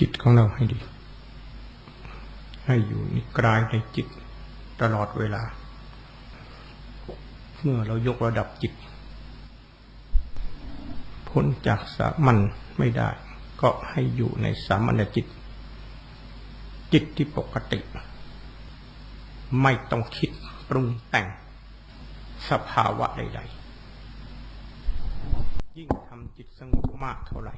จิตของเราให้ดี ให้อยู่ในกลายในจิตตลอดเวลา เมื่อเรายกระดับจิต พ้นจากสามัญไม่ได้ ก็ให้อยู่ในสามัญจิต จิตที่ปกติ ไม่ต้องคิดปรุงแต่ง สภาวะใดๆ ยิ่งทำจิตสงบมากเท่าไหร่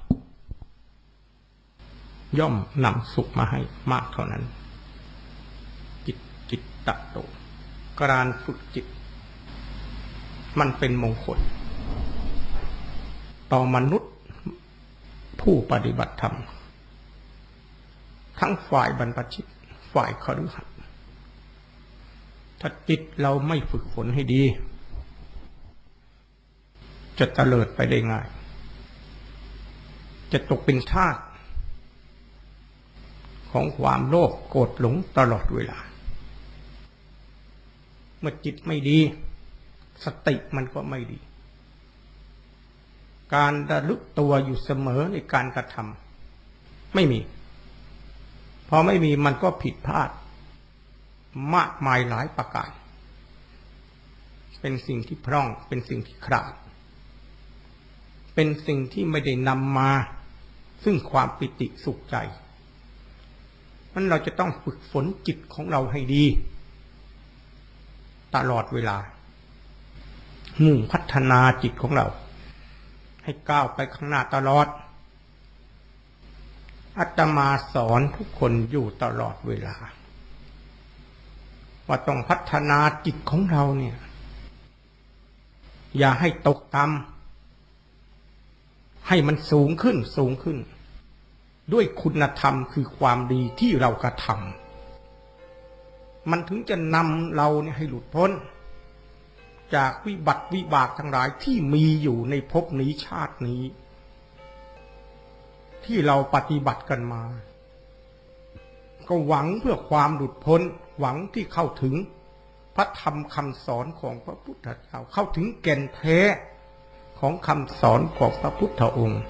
ย่อมนำสุขมาให้มากเท่านั้น จิตจิตตะโตการฝึกจิต มันเป็นมงคล ต่อมนุษย์ผู้ปฏิบัติธรรม ทั้งฝ่ายบรรพชิต ฝ่ายคฤหัสถ์ถ้าจิตเราไม่ฝึกฝนให้ดี จะเตลิดไปได้ง่าย จะตกเป็นทาส ของความโลภโกรธหลงตลอดเวลา เมื่อจิตไม่ดี สติมันก็ไม่ดี การระลึกตัวอยู่เสมอในการกระทำไม่มี พอไม่มีมันก็ผิดพลาด มากมายหลายประการ เป็นสิ่งที่พร่องเป็นสิ่งที่ขาด เป็นสิ่งที่ไม่ได้นำมาซึ่งความปิติสุขใจ มันเราจะต้องฝึกฝนจิตของเราให้ดี ตลอดเวลามุ่งพัฒนาจิตของเรา ให้ก้าวไปข้างหน้าตลอดอัตมาสอนทุกคนอยู่ตลอดเวลา ว่าต้องพัฒนาจิตของเราเนี่ย อย่าให้ตกต่ำให้มันสูงขึ้นสูงขึ้น ด้วยคุณธรรมคือความดีที่เรากระทำมันถึงจะนำเราเนี่ยให้หลุดพ้น จากวิบัติวิบากทั้งหลายที่มีอยู่ในภพนี้ชาตินี้ ที่เราปฏิบัติกันมา ก็หวังเพื่อความหลุดพ้น หวังที่เข้าถึงพระธรรมคำสอนของพระพุทธเจ้าเข้าถึงแก่นแท้ของคำสอนของพระพุทธองค์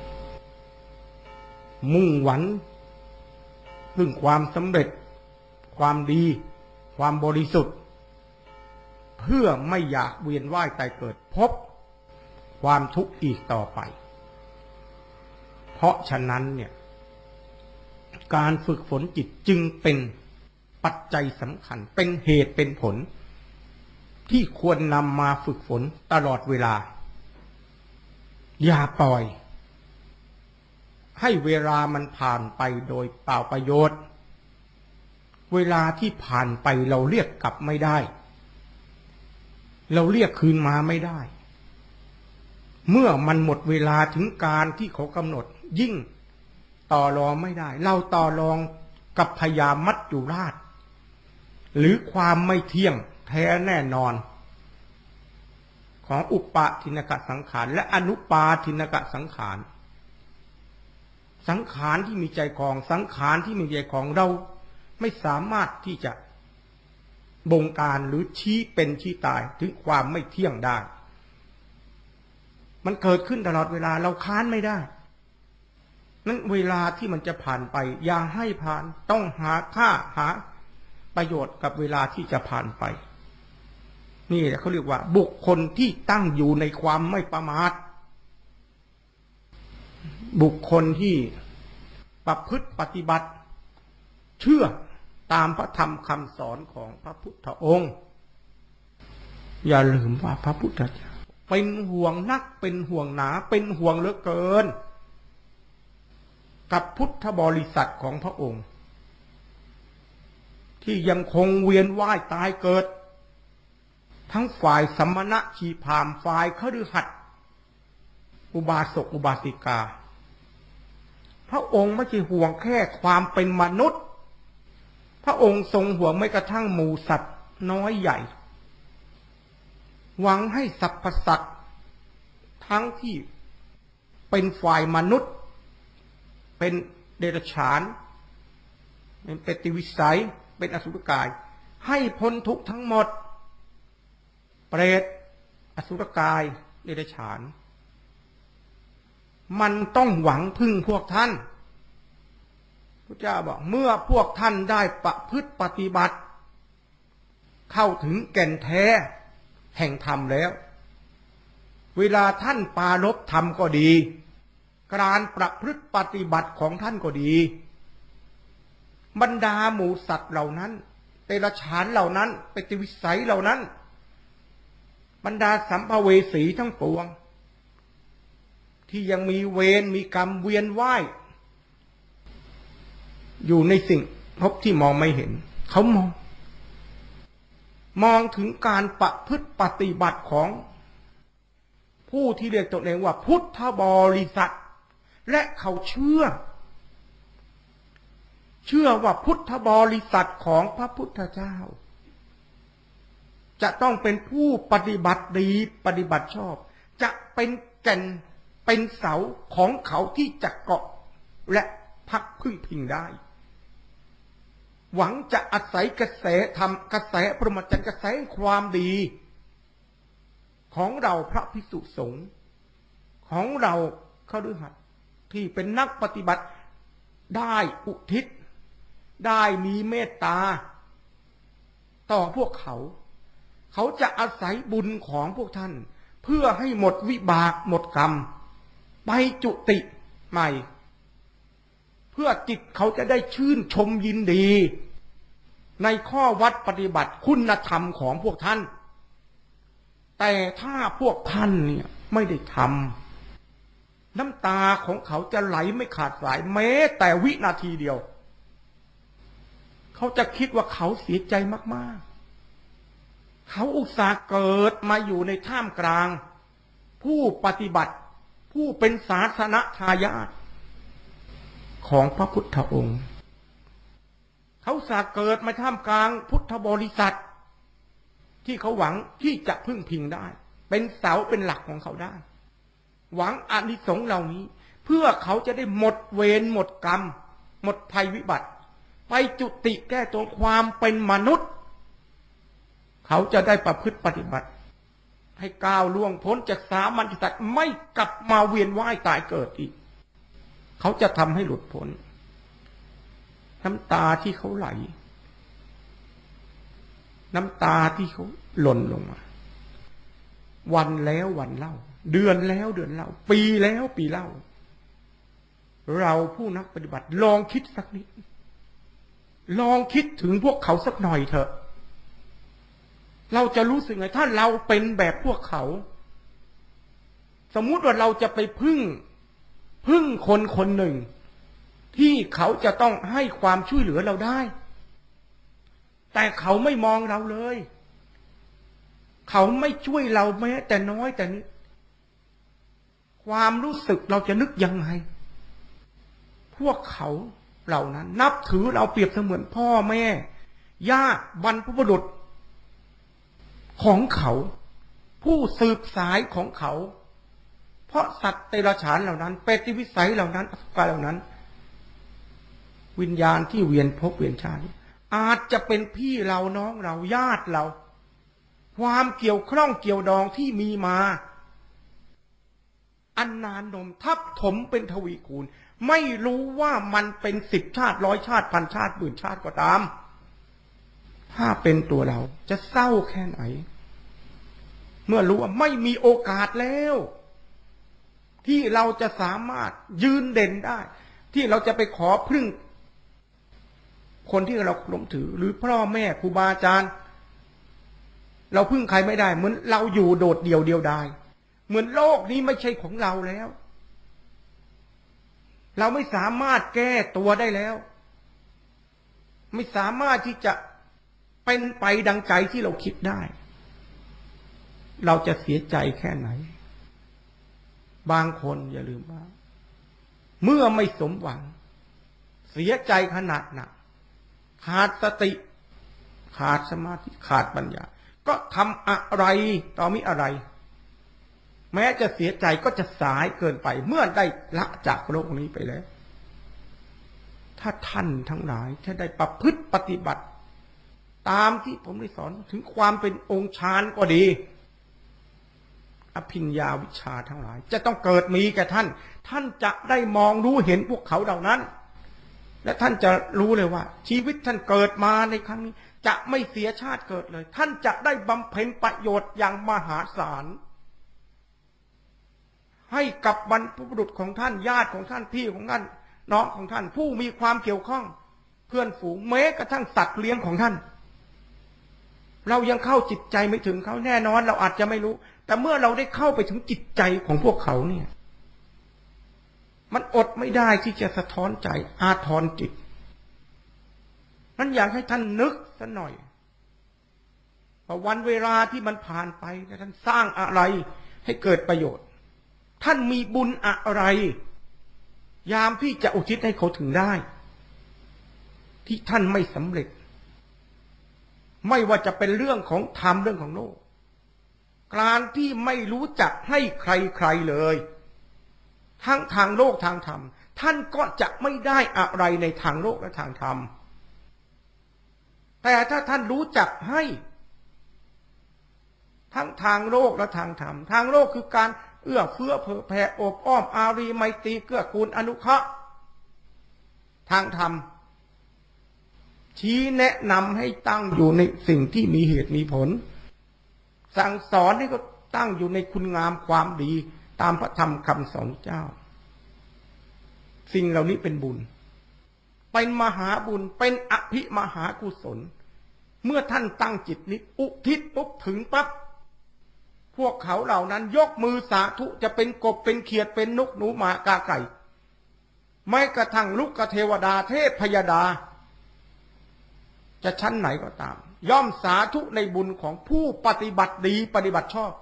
มุ่งหวังพึ่งความสำเร็จ ความดี ความบริสุทธิ์ เพื่อไม่อยากเวียนว่ายตายเกิดพบความทุกข์อีกต่อไป เพราะฉะนั้นเนี่ย การฝึกฝนจิตจึงเป็นปัจจัยสำคัญ เป็นเหตุเป็นผล ที่ควรนำมาฝึกฝนตลอดเวลา อย่าปล่อย ให้เวลามันผ่านไปโดยเปล่าประโยชน์ เวลาที่ผ่านไปเราเรียกกลับไม่ได้ เราเรียกคืนมาไม่ได้ เมื่อมันหมดเวลาถึงการที่เขากำหนด ยิ่งต่อรองไม่ได้ เราต่อรองกับพยามัจจุราช หรือความไม่เที่ยงแท้แน่นอน ของอุปาทินกะสังขาร และอนุปาทินกะสังขาร สังขารที่มีใจคลอง สังขารที่มีใจคลองเรา ไม่สามารถที่จะบงการหรือชี้เป็นชี้ตายถึงความไม่เที่ยงได้ มันเกิดขึ้นตลอดเวลาเราค้านไม่ได้ นั้นเวลาที่มันจะผ่านไป อย่าให้ผ่านต้องหาค่าหา ประโยชน์กับเวลาที่จะผ่านไป นี่เขาเรียกว่า บุคคลที่ตั้งอยู่ในความไม่ประมาท บุคคลที่ประพฤติปฏิบัติ เชื่อตามพระธรรมคำสอนของพระพุทธองค์ อย่าลืมว่าพระพุทธเจ้าเป็นห่วงนักเป็นห่วงหนาเป็นห่วงเหลือเกิน กับพุทธบริษัทของพระองค์ ที่ยังคงเวียนว่ายตายเกิด ทั้งฝ่ายสมณะชีพามฝ่ายขรือหัดอุบาสกอุบาสิกา พระองค์ไม่ใช่ห่วงแค่ความเป็นมนุษย์ พระองค์ทรงห่วงไม่กระทั่งหมูสัตว์น้อยใหญ่ หวังให้สรรพสัตว์ทั้งที่เป็นฝ่ายมนุษย์ เป็นเดรัจฉาน เป็นเปติวิสัย เป็นอสุรกาย ให้พ้นทุกทั้งหมด เปรต อสุรกาย เดรัจฉาน มันต้องหวังพึ่งพวกท่านพระเจ้าบอกเมื่อพวกท่านได้ประพฤติปฏิบัติ เข้าถึงแก่นแท้ แห่งธรรมแล้ว เวลาท่านปารบธรรมก็ดี การประพฤติปฏิบัติของท่านก็ดี บรรดาหมูสัตว์เหล่านั้นเตระฉานเหล่านั้นเปติวิสัยเหล่านั้น บรรดาสัมภเวสีทั้งปวง ที่ยังมีเวรมีกรรมเวียนว่าย อยู่ในสิ่งพบที่มองไม่เห็น เขามอง มองถึงการประพฤติปฏิบัติของ ผู้ที่เรียกตนเองว่าพุทธบริษัท และเขาเชื่อ เชื่อว่าพุทธบริษัทของพระพุทธเจ้า จะต้องเป็นผู้ปฏิบัติดีปฏิบัติชอบ จะเป็นแก่น เป็นเสาของเขาที่จะเกาะและพักพึ่งพิงได้ หวังจะอาศัยกระแสธรรมกระแสประมจันกระแสความดี ของเราพระพิสุสงฆ์ของเราเขาด้วยหัดที่เป็นนักปฏิบัติได้อุทิศ ได้มีเมตตา ต่อพวกเขา เขาจะอาศัยบุญของพวกท่าน เพื่อให้หมดวิบากหมดกรรม ไปจุติใหม่ เพื่อจิตเขาจะได้ชื่นชมยินดี ในข้อวัดปฏิบัติคุณธรรมของพวกท่าน แต่ถ้าพวกท่านเนี่ยไม่ได้ทำน้ำตาของเขาจะไหลไม่ขาดสายแม้ แต่วินาทีเดียว เขาจะคิดว่าเขาเสียใจมาก ๆเขาอุตส่าห์เกิดมาอยู่ในท่ามกลาง ผู้ปฏิบัติ ผู้เป็นศาสนทายาทของพระพุทธองค์ เขาสาเกิดมาท่ามกลางพุทธบริษัท ที่เขาหวังที่จะพึ่งพิงได้ เป็นเสาเป็นหลักของเขาได้ หวังอานิสงส์เหล่านี้ เพื่อเขาจะได้หมดเวรหมดกรรม หมดภัยวิบัติ ไปจุติแก้ตัวความเป็นมนุษย์ เขาจะได้ประพฤติปฏิบัติ ให้ก้าวล่วงพ้นจากสามัญสัตว์ไม่กลับมาเวียนว่ายตายเกิดอีก เขาจะทำให้หลุดพ้น น้ำตาที่เขาไหล น้ำตาที่เขาหล่นลงมา วันแล้ววันเล่า เดือนแล้วเดือนเล่า ปีแล้วปีเล่า เราผู้นักปฏิบัติลองคิดสักนิด ลองคิดถึงพวกเขาสักหน่อยเถอะ เราจะรู้สึกไง ถ้าเราเป็นแบบพวกเขา สมมุติว่าเราจะไปพึ่ง พึ่งคนคนหนึ่ง ที่เขาจะต้องให้ความช่วยเหลือเราได้ แต่เขาไม่มองเราเลย เขาไม่ช่วยเราแม้แต่น้อยแต่นี้ความรู้สึกเราจะนึกยังไง พวกเขาเหล่านั้น นับถือเราเปรียบเสมือนพ่อแม่ญาติบรรพบุรุษ ของเขา ผู้สืบสายของเขา เพราะสัตว์เตระฉานเหล่านั้นเปติวิสัยเหล่านั้นอสุกาเหล่านั้น วิญญาณที่เวียนภพเวียนชาติอาจจะเป็นพี่เราน้องเราญาติเรา ความเกี่ยวข้องเกี่ยวดองที่มีมา อันนานนมทับถมเป็นทวีคูณ ไม่รู้ว่ามันเป็นสิบชาติร้อยชาติพันชาติหมื่นชาติก็ตาม ถ้าเป็นตัวเราจะเศร้าแค่ไหน เมื่อรู้ว่าไม่มีโอกาสแล้ว ที่เราจะสามารถยืนเด่นได้ ที่เราจะไปขอพึ่ง คนที่เราหลงถือ หรือพ่อแม่ครูบาอาจารย์เราพึ่งใครไม่ได้ เหมือนเราอยู่โดดเดี่ยวเดียวดายเหมือนโลกนี้ไม่ใช่ของเราแล้ว เราไม่สามารถแก้ตัวได้แล้ว ไม่สามารถที่จะ เป็นไปดังใจที่เราคิดได้ เราจะเสียใจแค่ไหน บางคนอย่าลืมว่า เมื่อไม่สมหวัง เสียใจขนาดหนักขาดสติ ขาดสมาธิขาดปัญญา ก็ทำอะไรต่อมิอะไร แม้จะเสียใจก็จะสายเกินไป เมื่อได้ละจากโลกนี้ไปแล้วถ้าท่านทั้งหลายถ้าได้ประพฤติปฏิบัติ ตามที่ผมได้สอนถึงความเป็นองค์ฌานก็ดี อภิญญาวิชาทั้งหลาย จะต้องเกิดมีแก่ท่าน ท่านจะได้มองรู้เห็นพวกเขาเหล่านั้น และท่านจะรู้เลยว่า ชีวิตท่านเกิดมาในครั้งนี้ จะไม่เสียชาติเกิดเลย ท่านจะได้บำเพ็ญประโยชน์อย่างมหาศาลให้กับบรรพบุรุษของท่านญาติของท่านพี่ของท่านน้องของท่าน ผู้มีความเกี่ยวข้อง เพื่อนฝูงแม้กระทั่งสัตว์เลี้ยงของท่าน เรายังเข้าจิตใจไม่ถึงเขาแน่นอน เราอาจจะไม่รู้ แต่เมื่อเราได้เข้าไปถึงจิตใจของพวกเขาเนี่ย มันอดไม่ได้ที่จะสะท้อนใจ อาทรจิตนั้นอยากให้ท่านนึกสัหน่อยว่าวันเวลาที่มันผ่านไปท่านสร้างอะไรให้เกิดประโยชน์ ท่านมีบุญอะไร ยามที่จะอุทิศให้เขาถึงได้ ที่ท่านไม่สำเร็จ ไม่ว่าจะเป็นเรื่องของธรรมเรื่องของโลก การที่ไม่รู้จักให้ใครๆเลย ทั้งทางโลกทางธรรม ท่านก็จะไม่ได้อะไรในทางโลกและทางธรรม แต่ถ้าท่านรู้จักให้ ทั้งทางโลกและทางธรรม ทางโลกคือการเอื้อเฟื้อเผื่อแผ่อบอ้อมอารีไมตรีเกื้อกูลอนุเคราะห์ทางธรรม ชี้แนะนำให้ตั้งอยู่ในสิ่งที่มีเหตุมีผล สั่งสอนให้ก็ตั้งอยู่ในคุณงามความดี ตามพระธรรมคำสอนเจ้า สิ่งเหล่านี้เป็นบุญ เป็นมหาบุญเป็นอภิมหากุศล เมื่อท่านตั้งจิตนี้ อุทิศปุ๊บถึงปั๊บพวกเขาเหล่านั้นยกมือสาธุจะเป็นกบเป็นเขียดเป็นนกหนูหมากาไก่ ไม่กระทั่งลูกกเทวดาเทพพยดา จะชั้นไหนก็ตาม ย่อมสาธุในบุญของผู้ปฏิบัติดีปฏิบัติชอบ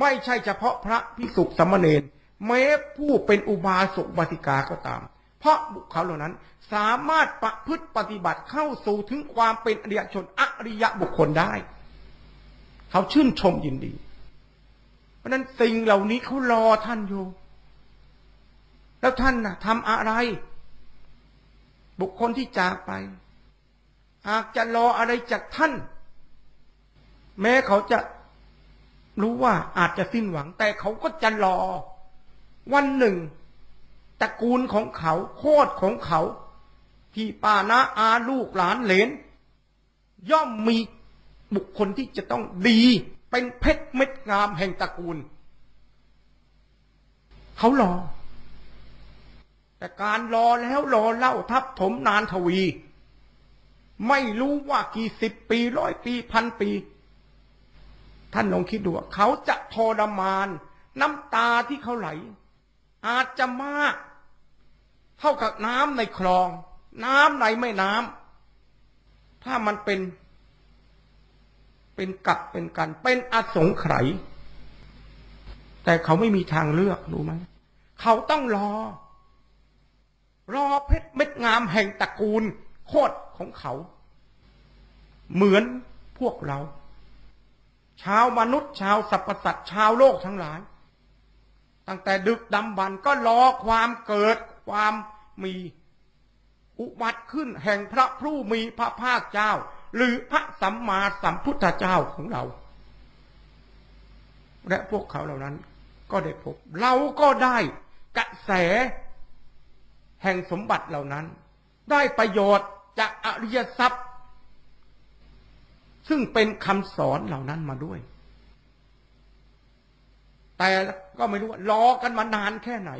ไม่ใช่เฉพาะพระพิสุสามเณรแม้ผู้เป็นอุบาสกบาติกาก็ตาม เพราะบุคคลเหล่านั้นสามารถประพฤติปฏิบัติเข้าสู่ถึงความเป็นอริยชนอริยบุคคลได้ เขาชื่นชมยินดี เพราะนั้นสิ่งเหล่านี้เขารอท่านอยู่ แล้วท่านนะทำอะไร บุคคลที่จากไป หากจะรออะไรจากท่าน แม้เขาจะรู้ว่าอาจจะสิ้นหวัง แต่เขาก็จะรอ วันหนึ่งตระกูลของเขาโคตรของเขาพี่ป้านาอาลูกหลานเหลน ย่อมมีบุคคลที่จะต้องดี เป็นเพชรเม็ดงามแห่งตระกูล เขารอ แต่การรอแล้วรอเล่าทับถมนานทวี ไม่รู้ว่ากี่สิบปีร้อยปีพันปี ท่านลองคิดดูว่าเขาจะทรมาน น้ำตาที่เขาไหล อาจจะมาก เท่ากับน้ำในคลอง น้ำในแม่น้ำถ้ามันเป็น เป็นกักเป็นกัน เป็นอสงไขยแต่เขาไม่มีทางเลือกรู้ไหมเขาต้องรอ รอเพชรเม็ดงามแห่งตระกูล โคตรของเขา เหมือนพวกเรา ชาวมนุษย์ชาวสรรพสัตว์ชาวโลกทั้งหลาย ตั้งแต่ดึกดำบรรก็รอความเกิดความมีอุบัติขึ้นแห่งพระผู้มีพระภาคเจ้า หรือพระสัมมาสัมพุทธเจ้าของเรา และพวกเขาเหล่านั้นก็ได้พบ เราก็ได้กระแส แห่งสมบัติเหล่านั้น ได้ประโยชน์ จากอริยทรัพย์ ซึ่งเป็นคำสอนเหล่านั้นมาด้วย แต่ก็ไม่รู้ว่ารอกันมานานแค่ไหน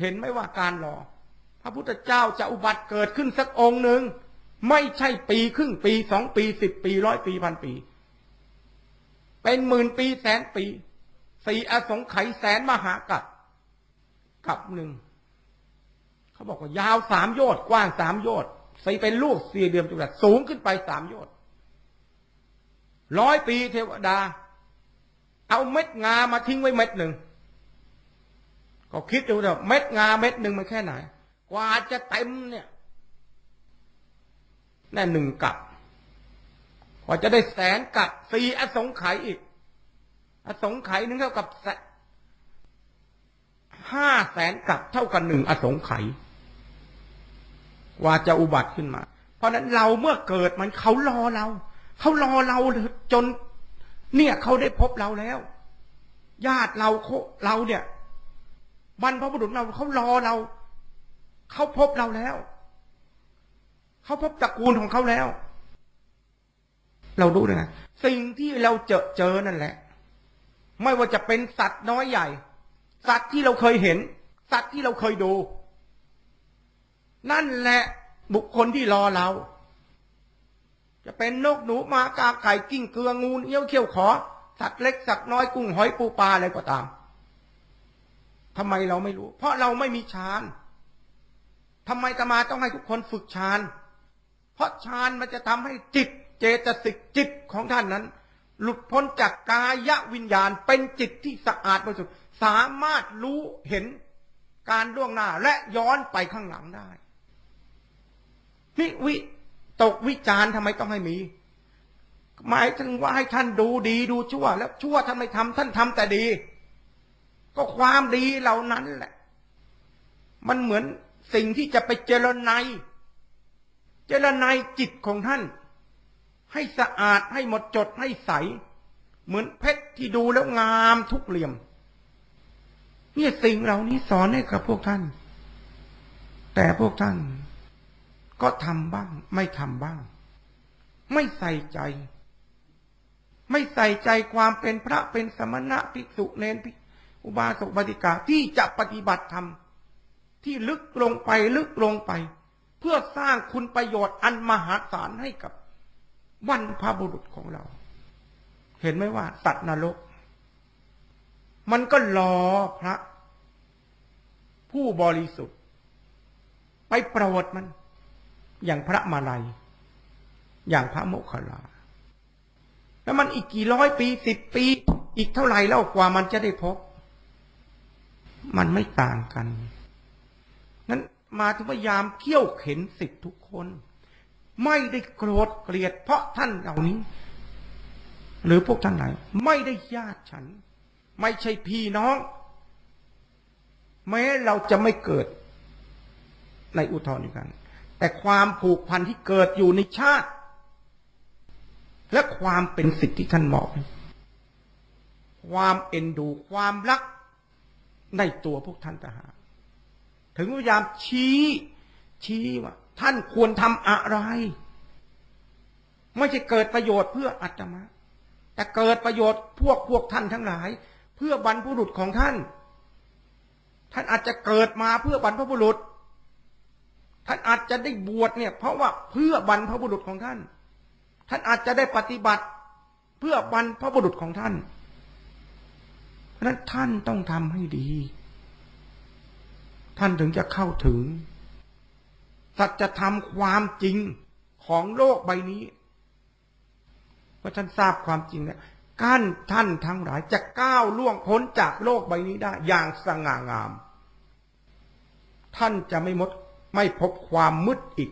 เห็นไหมว่าการรอ พระพุทธเจ้าจะอุบัติเกิดขึ้นสักองค์หนึ่ง ไม่ใช่ปีครึ่งปีสองปีสิบปีร้อยปีพันปี เป็นหมื่นปีแสนปีสี่อสงไขยแสนมหากัปกับหนึ่ง เขาบอกว่ายาวสามโยชน์กว้างสามโยชน์ สี่เป็นลูกสี่เดือนจุดสูงขึ้นไปสามโยชน์ร้อยปีเทวดา เอาเม็ดงามาทิ้งไว้เม็ดหนึ่งก็คิดดูเถอะเม็ดงาเม็ดหนึ่งมันแค่ไหน กว่าจะเต็มเนี่ยแน่หนึ่งกับกว่าจะได้แสนกับสี่อสงไขยอีก อสงไขยนึงเท่ากับห้าแสนกับเท่ากับหนึ่งอสงไขย ว่าจะอุบัติขึ้นมา เพราะนั้นเราเมื่อเกิดมันเขารอเราเขารอเราจน เนี่ยเขาได้พบเราแล้ว ญาติเราเราเนี่ยบรรพบุรุษเราเขารอเราเขาพบเราแล้วเขาพบตระกูลของเขาแล้ว เรารู้เลยนะสิ่งที่เราเจอเจอนั่นแหละ ไม่ว่าจะเป็นสัตว์น้อยใหญ่ สัตว์ที่เราเคยเห็น สัตว์ที่เราเคยดู นั่นแหละบุคคลที่รอเรา จะเป็นนกหนูหมากาไก่กิ้งเกลืองูเอี้ยวเขี้ยวขอ สัตว์เล็กสัตว์น้อยกุ้งหอยปูปลาอะไรก็ตามทำไมเราไม่รู้ เพราะเราไม่มีฌานทำไมตมาต้องให้ทุกคนฝึกฌานเพราะฌานมันจะทำให้จิตเจตสิกจิตของท่านนั้น หลุดพ้นจากกายวิญญาณเป็นจิตที่สะอาดบริสุทธิ์สามารถรู้เห็นการล่วงหน้าและย้อนไปข้างหลังได้ นี่วิตกวิจารณ์ทำไมต้องให้มี หมายถึงว่าให้ท่านดูดีดูชั่ว แล้วชั่วท่านไม่ทำท่านทำแต่ดี ก็ความดีเหล่านั้นแหละ มันเหมือนสิ่งที่จะไปเจรไนเจรไนจิตของท่าน ให้สะอาดให้หมดจดให้ใส เหมือนเพชรที่ดูแล้วงามทุกเหลี่ยม เนี่ยสิ่งเหล่านี้สอนให้กับพวกท่าน แต่พวกท่าน ก็ทำบ้าง ไม่ทำบ้าง ไม่ใส่ใจ ไม่ใส่ใจความเป็นพระเป็นสมณะภิกษุเนนภิกอุบาสกบาติกาที่จะปฏิบัติธรรมที่ลึกลงไปลึกลงไป เพื่อสร้างคุณประโยชน์อันมหาศาลให้กับวันพระบุรุษของเรา เห็นไหมว่าสัตว์นรก มันก็รอพระ ผู้บริสุทธิ์ ไปโปรดมัน อย่างพระมาลัย อย่างพระโมคคัลลา แล้วมันอีกกี่ร้อยปีสิบปี อีกเท่าไหร่แล้วกว่ามันจะได้พบ มันไม่ต่างกัน นั้นมาถึงพยายามเขี่ยวเข็นสิทธิทุกคน ไม่ได้โกรธเกลียด เพราะท่านเหล่านี้ หรือพวกท่านไหนไม่ได้ญาติฉัน ไม่ใช่พี่น้อง แม้เราจะไม่เกิดในอุทธรณ์กัน แต่ความผูกพันที่เกิดอยู่ในชาติ และความเป็นสิทธิที่ท่านมอบความเอ็นดูความรักในตัวพวกท่านทหารถึงพยายามชี้ ชี้ว่า ท่านควรทำอะไร ไม่ใช่เกิดประโยชน์เพื่ออัตมาแต่เกิดประโยชน์พวกพวกท่านทั้งหลาย เพื่อบรรพบุรุษของท่าน ท่านอาจจะเกิดมาเพื่อบรรพบุรุษ ท่านอาจจะได้บวชเนี่ย เพราะว่าเพื่อบรรพบุรุษของท่าน ท่านอาจจะได้ปฏิบัติ เพื่อบรรพบุรุษของท่าน เพราะนั้นท่านต้องทำให้ดี ท่านถึงจะเข้าถึงสัจธรรมความจริงของโลกใบนี้เพราะท่านทราบความจริงเนี่ยกั้นท่านทั้งหลายจะก้าวล่วงพ้นจากโลกใบนี้ได้ อย่างสง่างาม ท่านจะไม่มด ไม่พบความมืดอีก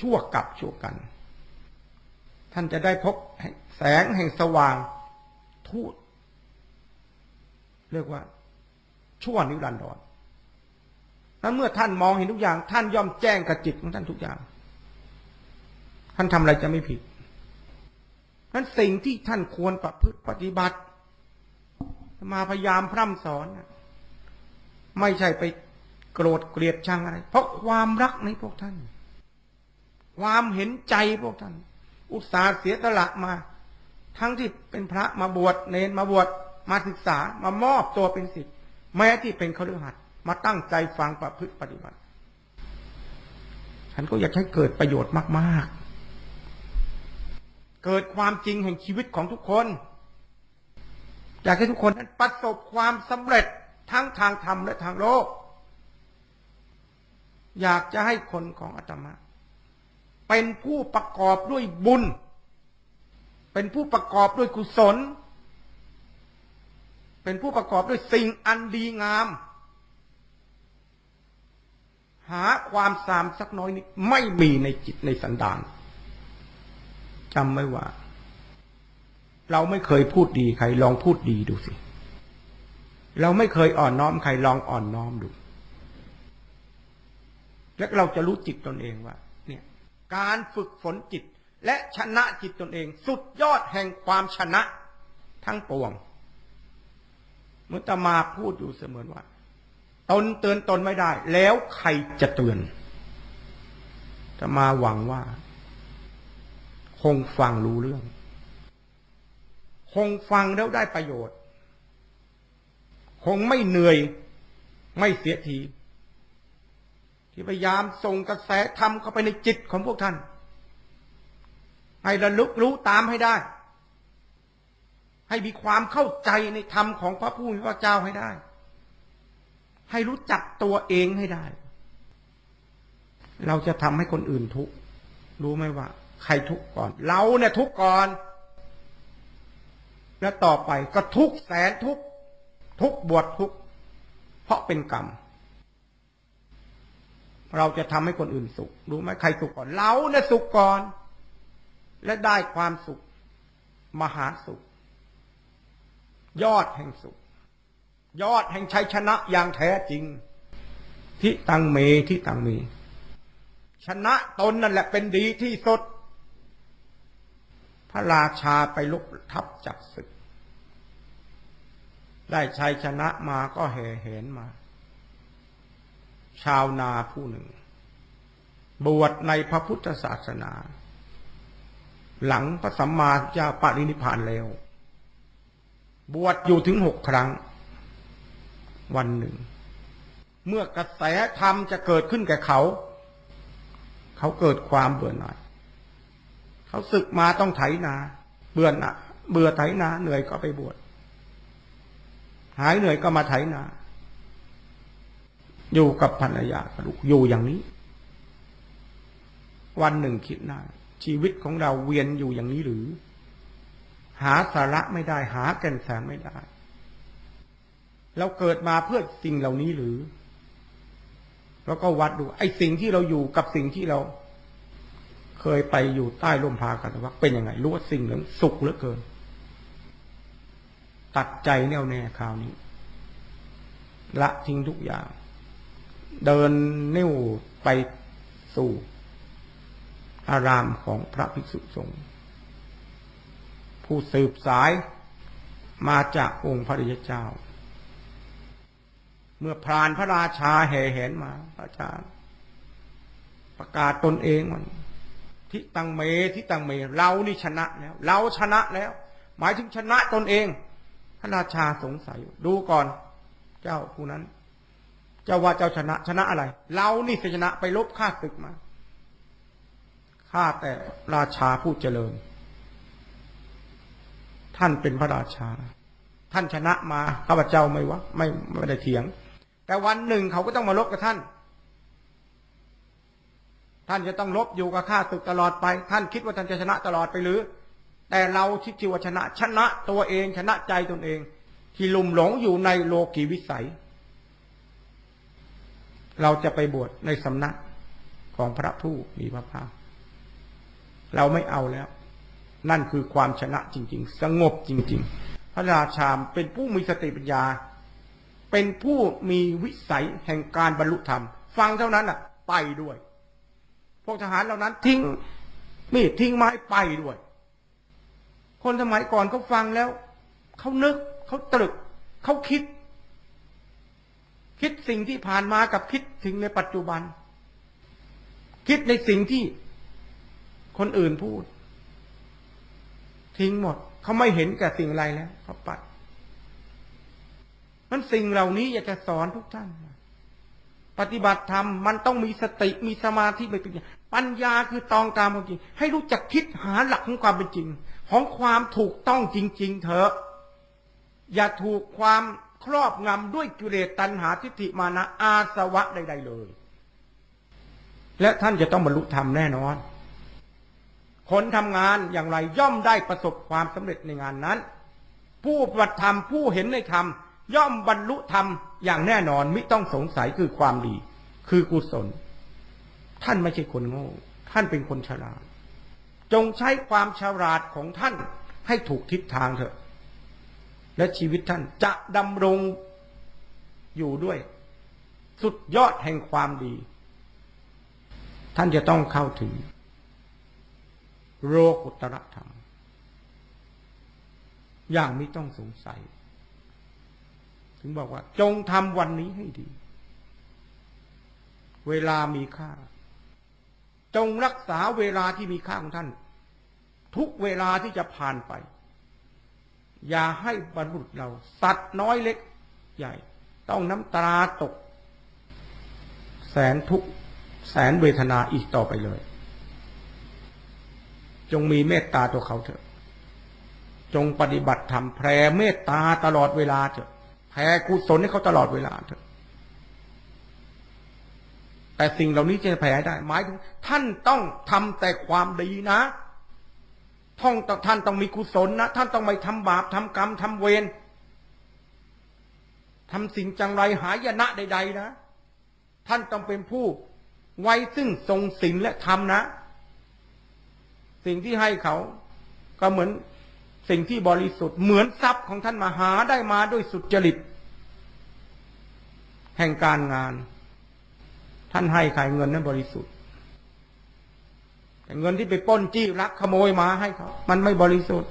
ชั่วกับชั่วกัน ท่านจะได้พบแสงแห่งสว่างทูตเรียกว่า ชั่วนิรันดรนั้นเมื่อท่านมองเห็นทุกอย่าง ท่านย่อมแจ้งกับจิตของท่านทุกอย่าง ท่านทำอะไรจะไม่ผิดนั้นสิ่งที่ท่านควรประพฤติปฏิบัติ มาพยายามพร่ำสอน ไม่ใช่ไป โกรธเกลียดชังอะไร เพราะความรักในพวกท่าน ความเห็นใจพวกท่าน อุตสาห์เสียตละมา ทั้งที่เป็นพระมาบวชเนนมาบวชมาศึกษามามอบตัวเป็นศิษย์แม้ที่เป็นคฤหัสถ์มาตั้งใจฟังประพฤติปฏิบัติ ฉันก็อยากให้เกิดประโยชน์มาก ๆ เกิดความจริงแห่งชีวิตของทุกคน อยากให้ทุกคนนั้นประสบความสำเร็จทั้งทางธรรมและทางโลก อยากจะให้คนของอาตมา เป็นผู้ประกอบด้วยบุญ เป็นผู้ประกอบด้วยกุศล เป็นผู้ประกอบด้วยสิ่งอันดีงาม หาความสามสักน้อยนี้ไม่มีในจิตในสันดานจำไว้ว่า เราไม่เคยพูดดีใครลองพูดดีดูสิ เราไม่เคยอ่อนน้อมใครลองอ่อนน้อมดู แล้วเราจะรู้จิตตนเองว่า เนี่ย การฝึกฝนจิต และชนะจิตตนเอง สุดยอดแห่งความชนะทั้งปวงเมื่อตมาพูดอยู่เสมอว่า ตนเตือนตนไม่ได้ แล้วใครจะเตือนถจะมาหวังว่า คงฟังรู้เรื่อง คงฟังแล้วได้ประโยชน์ คงไม่เหนื่อย ไม่เสียที ที่พยายามส่งกระแสธรรมเข้าไปในจิตของพวกท่าน ให้ระลึกรู้ตามให้ได้ ให้มีความเข้าใจในธรรมของพระผู้มีพระเจ้าให้ได้ ให้รู้จักตัวเองให้ได้ เราจะทำให้คนอื่นทุกข์รู้ไหมว่า ใครทุกข์ก่อน เราเนี่ยทุกข์ก่อน แล้วต่อไปก็ทุกข์แสนทุกข์ทุกข์บวชทุกข์เพราะเป็นกรรม เราจะทำให้คนอื่นสุข รู้ไหมใครสุขก่อน เราเนี่ยสุขก่อน และได้ความสุข มหาสุข ยอดแห่งสุข ยอดแห่งชัยชนะอย่างแท้จริง ที่ตังเมที่ตังเมชนะตนนั่นแหละเป็นดีที่สุด พระราชาไปลุกทับจับศึก ได้ชัยชนะมาก็แห่เห็นมา ชาวนาผู้หนึ่ง บวชในพระพุทธศาสนา หลังพระสัมมาสัมพุทธเจ้าปรินิพพานแล้ว บวชอยู่ถึงหกครั้ง วันหนึ่ง เมื่อกระแสธรรมจะเกิดขึ้นแก่เขา เขาเกิดความเบื่อหน่าย เขาศึกมาต้องไถนา เบื่อหนะเบื่อไถนาเหนื่อยก็ไปบวชหายเหนื่อยก็มาไถนา อยู่กับภรรยากับลูกอยู่อย่างนี้ วันหนึ่งคิดหน้าชีวิตของเราเวียนอยู่อย่างนี้หรือ หาสาระไม่ได้ หาแก่นสารไม่ได้ เราเกิดมาเพื่อสิ่งเหล่านี้หรือ แล้วก็วัดดู ไอ้สิ่งที่เราอยู่กับสิ่งที่เรา เคยไปอยู่ใต้ร่มพากันว่าเป็นยังไงรู้ว่าสิ่งเหล่านั้สุขเหลือเกิน ตัดใจแน่วแน่คราวนี้ละทิ้งทุกอย่าง เดินนิ้วไปสู่อารามของพระภิกษุสงฆ์ผู้สืบสายมาจากองค์พระริยเจ้า เมื่อพรานพระราชาแห่แหนมาพระอาประกาศตนเองมันทิตังเมทิตังเม เรานี่ชนะแล้ว เราชนะแล้ว หมายถึงชนะตนเอง พระราชาสงสัยดูก่อน เจ้าผู้นั้น จ้าว่าเจ้าชนะ ชนะอะไร เรานี่ชนะไปลบข้าศึกมาข้าแต่ราชาผู้เจริญ ท่านเป็นพระราชา ท่านชนะมาข้าพเจ้าไม่วะไม่ไม่ได้เถียง แต่วันหนึ่งเขาก็ต้องมาลบกับท่าน ท่านจะต้องลบอยู่กับข้าศึกตลอดไป ท่านคิดว่าท่านจะชนะตลอดไปหรือ แต่เราที่ว่าชนะ ชนะตัวเองชนะใจตนเอง ที่ลุ่มหลงอยู่ในโลกีวิสัย เราจะไปบวชในสำนักของพระผู้มีพระภาคเราไม่เอาแล้ว นั่นคือความชนะจริง ๆ สงบจริง ๆ พระราชาเป็นผู้มีสติปัญญา เป็นผู้มีวิสัยแห่งการบรรลุธรรม ฟังเท่านั้นอะ ไปด้วย พวกทหารเหล่านั้นทิ้งมีดทิ้งไม้ไปด้วย คนสมัยก่อนเขาฟังแล้ว เขานึก เขาตรึก เขาคิด คิดสิ่งที่ผ่านมากับคิดถึงในปัจจุบัน คิดในสิ่งที่คนอื่นพูด ทิ้งหมด เขาไม่เห็นแก่สิ่งอะไรแล้วเขาปัดมันสิ่งเหล่านี้อยากจะสอนทุกท่าน ปฏิบัติธรรมมันต้องมีสติมีสมาธิเป็นปัญญาปัญญาคือตองตามความจริง ให้รู้จักคิดหาหลักของความเป็นจริง ของความถูกต้องจริง ๆ เถอะ อย่าถูกความ ครอบงำด้วยกิเลสตัณหาทิฏฐิมานะอาสวะใดๆเลย และท่านจะต้องบรรลุธรรมแน่นอน คนทำงานอย่างไรย่อมได้ประสบความสำเร็จในงานนั้น ผู้ปฏิบัติธรรมผู้เห็นในธรรม ย่อมบรรลุธรรมอย่างแน่นอนไม่ต้องสงสัยคือความดี คือกุศล ท่านไม่ใช่คนโง่ ท่านเป็นคนฉลาด จงใช้ความฉลาดของท่านให้ถูกทิศทางเถอะ และชีวิตท่านจะดำรงอยู่ด้วย สุดยอดแห่งความดี ท่านจะต้องเข้าถึง โรกุตรธรรม อย่างไม่ต้องสงสัย ถึงบอกว่า จงทำวันนี้ให้ดี เวลามีค่า จงรักษาเวลาที่มีค่าของท่าน ทุกเวลาที่จะผ่านไป อย่าให้บรรพบุรุษเรา สัตว์น้อยเล็กใหญ่ ต้องน้ำตาตก แสนทุกแสนเวทนาอีกต่อไปเลย จงมีเมตตาตัวเขาเถอะ จงปฏิบัติธรรมแผ่เมตตาตลอดเวลาเถอะแผ่กุศลให้เขาตลอดเวลาเถอะแต่สิ่งเหล่านี้จะแผ่ได้หมายถึงท่านต้องทำแต่ความดีนะ ท่องท่านต้องมีกุศลนะ ท่านต้องไม่ทำบาปทำกรรมทำเวรทำสิ่งจังไรหายนะใด ๆ นะ ท่านต้องเป็นผู้ไว้ซึ่งทรงศีลและธรรมนะ สิ่งที่ให้เขาก็เหมือนสิ่งที่บริสุทธิ์เหมือนทรัพย์ของท่านมาหาได้มาด้วยสุจริตแห่งการงาน ท่านให้ใครเงินนั้นบริสุทธิ์ เงินที่ไปป้นจี้รักขโมยมาให้เขามันไม่บริสุทธิ์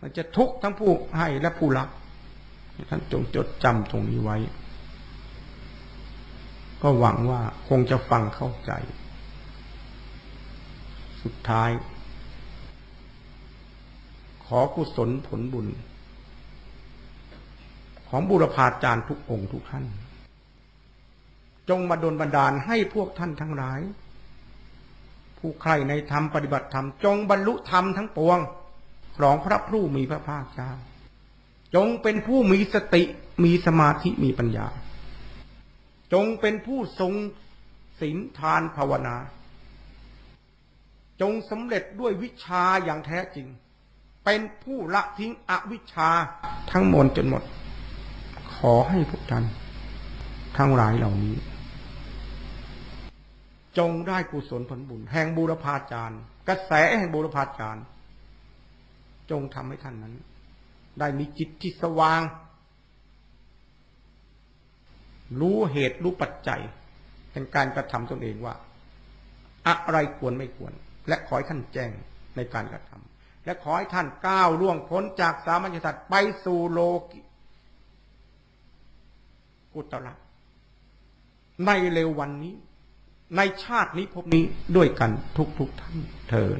มันจะทุกข์ทั้งผู้ให้และผู้รับท่านจงจดจำตรงนี้ไว้ ก็หวังว่าคงจะฟังเข้าใจ สุดท้าย ขอกุศลผลบุญ ของบุรพาจารย์ทุกองค์ทุกท่านจงมาดลบันดาลให้พวกท่านทั้งหลาย ผู้ใครในธรรมปฏิบัติธรรมจงบรรลุธรรมทั้งปวงของพระผู้มีพระภาคเจ้าจงเป็นผู้มีสติมีสมาธิมีปัญญา จงเป็นผู้ทรงศีลทานภาวนา จงสำเร็จด้วยวิชาอย่างแท้จริง เป็นผู้ละทิ้งอวิชชาทั้งหมดจนหมด ขอให้พวกท่านทั้งหลายเหล่านี้ จงได้กุศลผลบุญ แห่งบูรพาจารย์ กระแสแห่งบูรพาจารย์ จงทำให้ท่านนั้น ได้มีจิตที่สว่าง รู้เหตุรู้ปัจจัยแห่งการกระทำตนเองว่า อะไรควรไม่ควร และขอให้ท่านแจ้งในการกระทำและขอให้ท่านก้าวล่วงพ้นจากสามัญชาติไปสู่โลกิกุตระในเร็ววันนี้ ในชาตินี้พบนี้ด้วยกันทุกๆทท่านเธอ